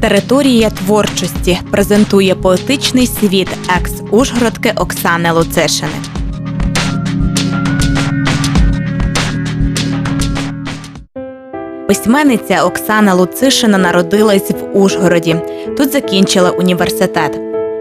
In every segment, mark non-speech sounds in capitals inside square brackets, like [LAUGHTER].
Територія творчості презентує поетичний світ екс-ужгородки Оксани Луцишини. Письменниця Оксана Луцишина народилась в Ужгороді. Тут закінчила університет.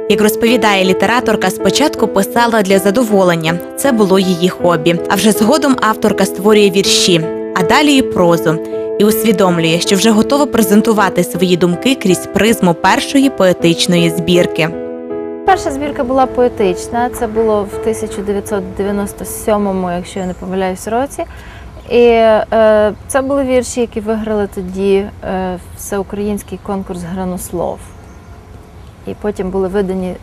Як розповідає літераторка, спочатку писала для задоволення. Це було її хобі. А вже згодом авторка створює вірші, а далі і прозу. І усвідомлює, що вже готова презентувати свої думки крізь призму першої поетичної збірки. Перша збірка була поетична. Це було в 1997, якщо я не помиляюсь, році. І е, це були вірші, які виграли тоді е, всеукраїнський конкурс гранослов. І потім були видані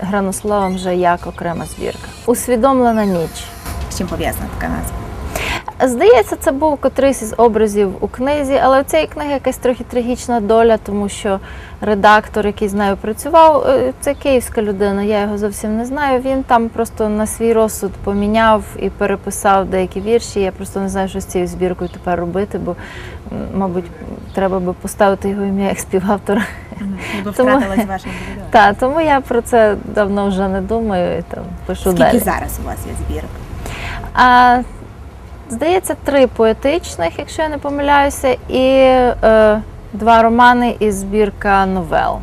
гранословом вже як окрема збірка. Усвідомлена ніч. З чим пов'язана така назва? Здається, це був котрийсь із образів у книзі, але у цієї книги якась трохи трагічна доля, тому що редактор, який з нею працював, е, це київська людина, я його зовсім не знаю. Він там просто на свій розсуд поміняв і переписав деякі вірші. Я просто не знаю, що з цією збіркою тепер робити, бо, мабуть, треба би поставити його ім'я як співавтора. Бо Тому-. [LAUGHS] Та, тому я про це давно вже не думаю і там пишу Скільки далі. зараз у вас є збірок? А, здається, три поетичних, якщо я не помиляюся, і е, два романи і збірка новел.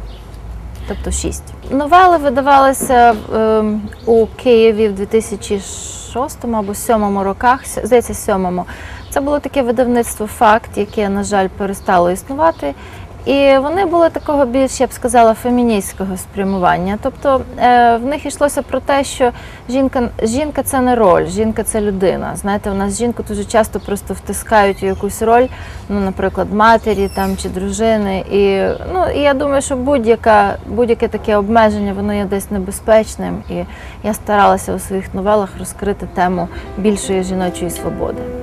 Тобто шість. Новели видавалися е, у Києві в 2006 або 2007 роках, здається, 2007. Це було таке видавництво факт, яке, на жаль, перестало існувати. І вони були такого більш, я б сказала, феміністського спрямування. Тобто е, в них йшлося про те, що жінка, жінка це не роль, жінка це людина. Знаєте, у нас жінку дуже часто просто втискають у якусь роль, ну, наприклад, матері там чи дружини. І, ну, і я думаю, що будь-яке таке обмеження воно є десь небезпечним. І я старалася у своїх новелах розкрити тему більшої жіночої свободи.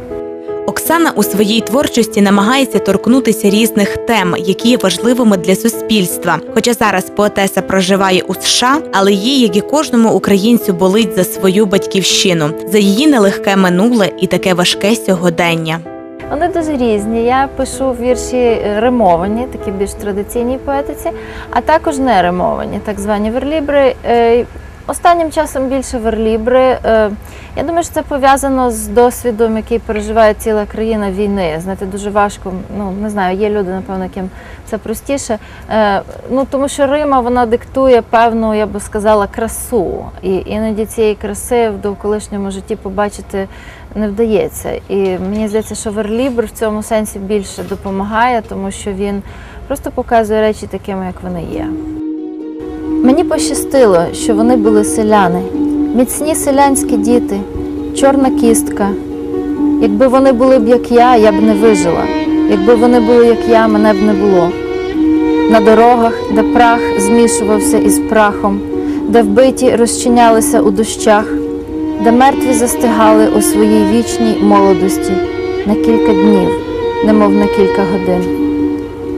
Оксана у своїй творчості намагається торкнутися різних тем, які є важливими для суспільства. Хоча зараз поетеса проживає у США, але їй, як і кожному українцю, болить за свою батьківщину, за її нелегке минуле і таке важке сьогодення. Вони дуже різні. Я пишу вірші е, римовані, такі більш традиційній поетиці, а також не римовані, так звані верлібри. Е, Останнім часом більше верлібри. Я думаю, що це пов'язано з досвідом, який переживає ціла країна війни. Знаєте, дуже важко. Ну не знаю, є люди, напевно, яким це простіше. Е, Ну тому що Рима вона диктує певну, я би сказала, красу. І іноді цієї краси в довколишньому житті побачити не вдається. І мені здається, що верлібр в цьому сенсі більше допомагає, тому що він просто показує речі такими, як вони є. Мені пощастило, що вони були селяни, міцні селянські діти, чорна кістка. Якби вони були б як я, я б не вижила. Якби вони були як я, мене б не було. На дорогах, де прах змішувався із прахом, де вбиті розчинялися у дощах, де мертві застигали у своїй вічній молодості на кілька днів, немов на кілька годин.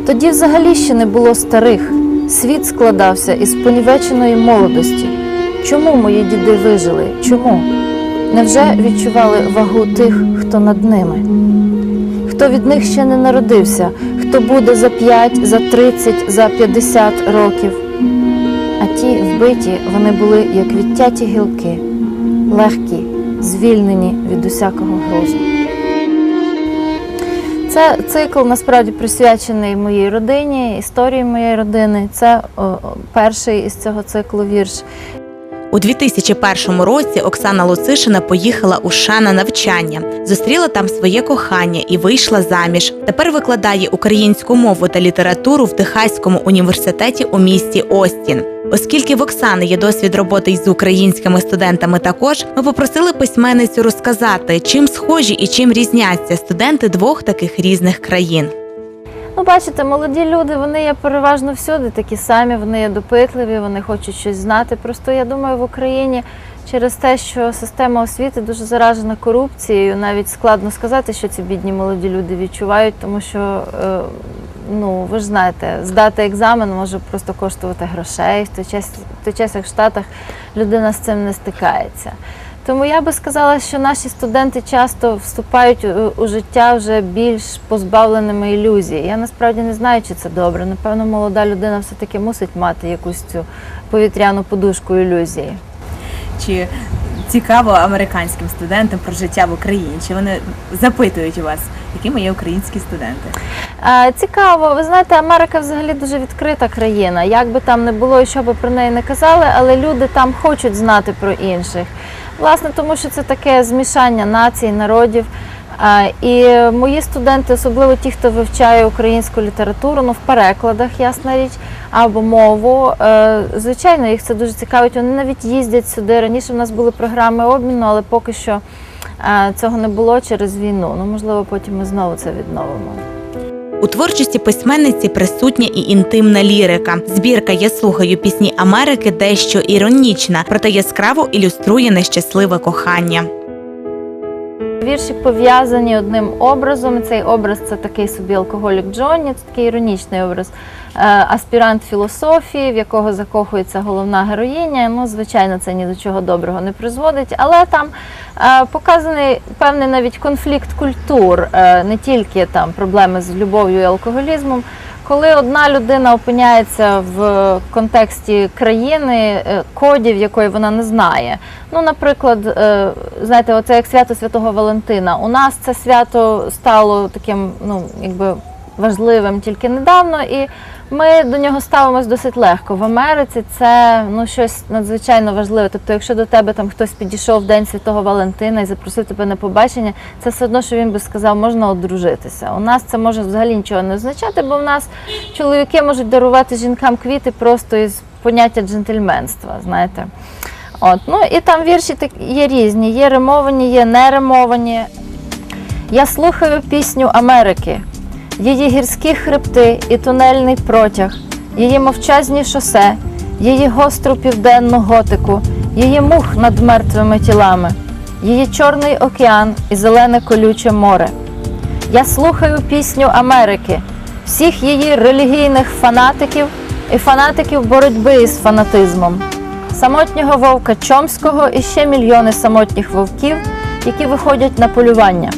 Тоді взагалі ще не було старих. Світ складався із понівеченої молодості. Чому мої діди вижили? Чому? Невже відчували вагу тих, хто над ними? Хто від них ще не народився, хто буде за 5, за 30, за 50 років? А ті вбиті вони були як відтяті гілки, легкі, звільнені від усякого грозу. Це цикл насправді присвячений моїй родині, історії моєї родини. Це о, перший із цього циклу вірш. У 2001 році Оксана Луцишина поїхала у США на навчання, зустріла там своє кохання і вийшла заміж. Тепер викладає українську мову та літературу в Техаському університеті у місті Остін. Оскільки в Оксани є досвід роботи із українськими студентами, також ми попросили письменницю розказати, чим схожі і чим різняться студенти двох таких різних країн. Ну, бачите, молоді люди, вони є переважно всюди такі самі, вони є допитливі, вони хочуть щось знати. Просто я думаю, в Україні через те, що система освіти дуже заражена корупцією, навіть складно сказати, що ці бідні молоді люди відчувають, тому що. е, Ну, ви ж знаєте, здати екзамен може просто коштувати грошей. В той час, в той час як в Штатах людина з цим не стикається. Тому я би сказала, що наші студенти часто вступають у, життя вже більш позбавленими ілюзій. Я насправді не знаю, чи це добре. Напевно, молода людина все-таки мусить мати якусь цю повітряну подушку ілюзії. Чи цікаво американським студентам про життя в Україні? Чи вони запитують у вас, якими є українські студенти? Цікаво, ви знаєте, Америка взагалі дуже відкрита країна. Як би там не було і що би про неї не казали, але люди там хочуть знати про інших. Власне, тому що це таке змішання націй, народів. І мої студенти, особливо ті, хто вивчає українську літературу, ну в перекладах, ясна річ, або мову. е, Звичайно, їх це дуже цікавить. Вони навіть їздять сюди. Раніше в нас були програми обміну, але поки що е, цього не було через війну. Ну, можливо, потім ми знову це відновимо. У творчості письменниці присутня і інтимна лірика. Збірка Я слухаю пісні Америки дещо іронічна, проте яскраво ілюструє нещасливе кохання. Вірші пов'язані одним образом. Цей образ це такий собі алкоголік Джонні, це такий іронічний образ. Е, Аспірант філософії, в якого закохується головна героїня. Ну, звичайно, це ні до чого доброго не призводить, але там е, показаний певний навіть конфлікт культур, е, не тільки там проблеми з любов'ю і алкоголізмом. Коли одна людина опиняється в контексті країни, е, кодів, якої вона не знає. Ну, наприклад, е, знаєте, оце як свято Святого Валентина. У нас це свято стало таким, ну, якби важливим тільки недавно, і ми до нього ставимось досить легко. В Америці це ну, щось надзвичайно важливе. Тобто, якщо до тебе там хтось підійшов в День Святого Валентина і запросив тебе на побачення, це все одно, що він би сказав, можна одружитися. У нас це може взагалі нічого не означати, бо в нас чоловіки можуть дарувати жінкам квіти просто із поняття джентльменства, знаєте. От, ну і там вірші так є різні, є римовані, є неримовані. Я слухаю пісню Америки, її гірські хребти і тунельний протяг, її мовчазні шосе, її гостру південну готику, її мух над мертвими тілами, її чорний океан і зелене колюче море. Я слухаю пісню Америки, всіх її релігійних фанатиків і фанатиків боротьби із фанатизмом, самотнього вовка Чомського і ще мільйони самотніх вовків, які виходять на полювання.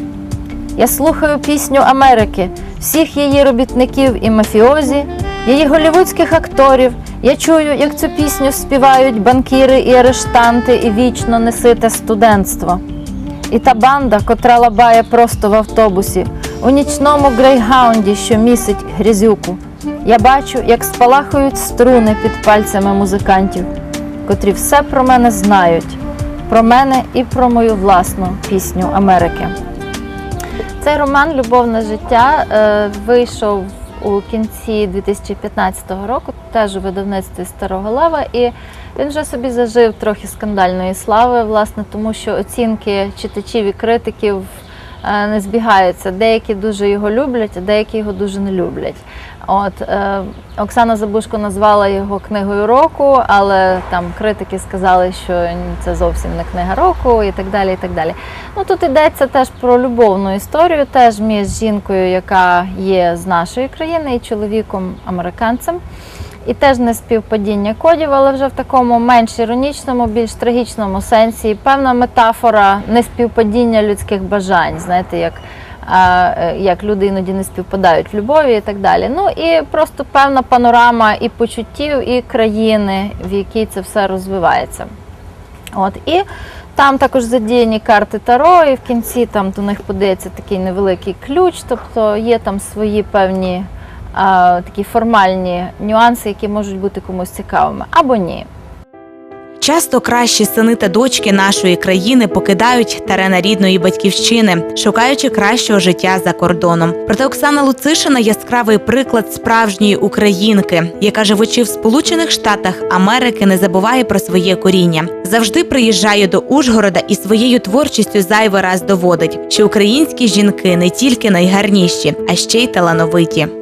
Я слухаю пісню Америки, всіх її робітників і мафіозі, її голівудських акторів. Я чую, як цю пісню співають банкіри і арештанти, і вічно несите студентство. І та банда, котра лабає просто в автобусі, у нічному грейгаунді, що місить грязюку. Я бачу, як спалахують струни під пальцями музикантів, котрі все про мене знають, про мене і про мою власну пісню Америки. Цей роман Любовне життя е, вийшов у кінці 2015 року, теж у видавництві Старого Лева, і він вже собі зажив трохи скандальної слави, власне, тому що оцінки читачів і критиків е, не збігаються. Деякі дуже його люблять, а деякі його дуже не люблять. От е, Оксана Забушко назвала його книгою року, але там критики сказали, що це зовсім не книга року, і так далі. І так далі. Ну тут йдеться теж про любовну історію, теж між жінкою, яка є з нашої країни, і чоловіком американцем. І теж не співпадіння кодів, але вже в такому менш іронічному, більш трагічному сенсі. Певна метафора неспівпадіння людських бажань, знаєте, як, як люди іноді не співпадають в любові і так далі. Ну і просто певна панорама і почуттів, і країни, в якій це все розвивається. От і там також задіяні карти Таро, і в кінці там до них подається такий невеликий ключ, тобто є там свої певні такі формальні нюанси, які можуть бути комусь цікавими або ні. Часто кращі сини та дочки нашої країни покидають терена рідної батьківщини, шукаючи кращого життя за кордоном. Проте Оксана Луцишина яскравий приклад справжньої українки, яка живучи в Сполучених Штатах Америки, не забуває про своє коріння. Завжди приїжджає до Ужгорода і своєю творчістю зайвий раз доводить, що українські жінки не тільки найгарніші, а ще й талановиті.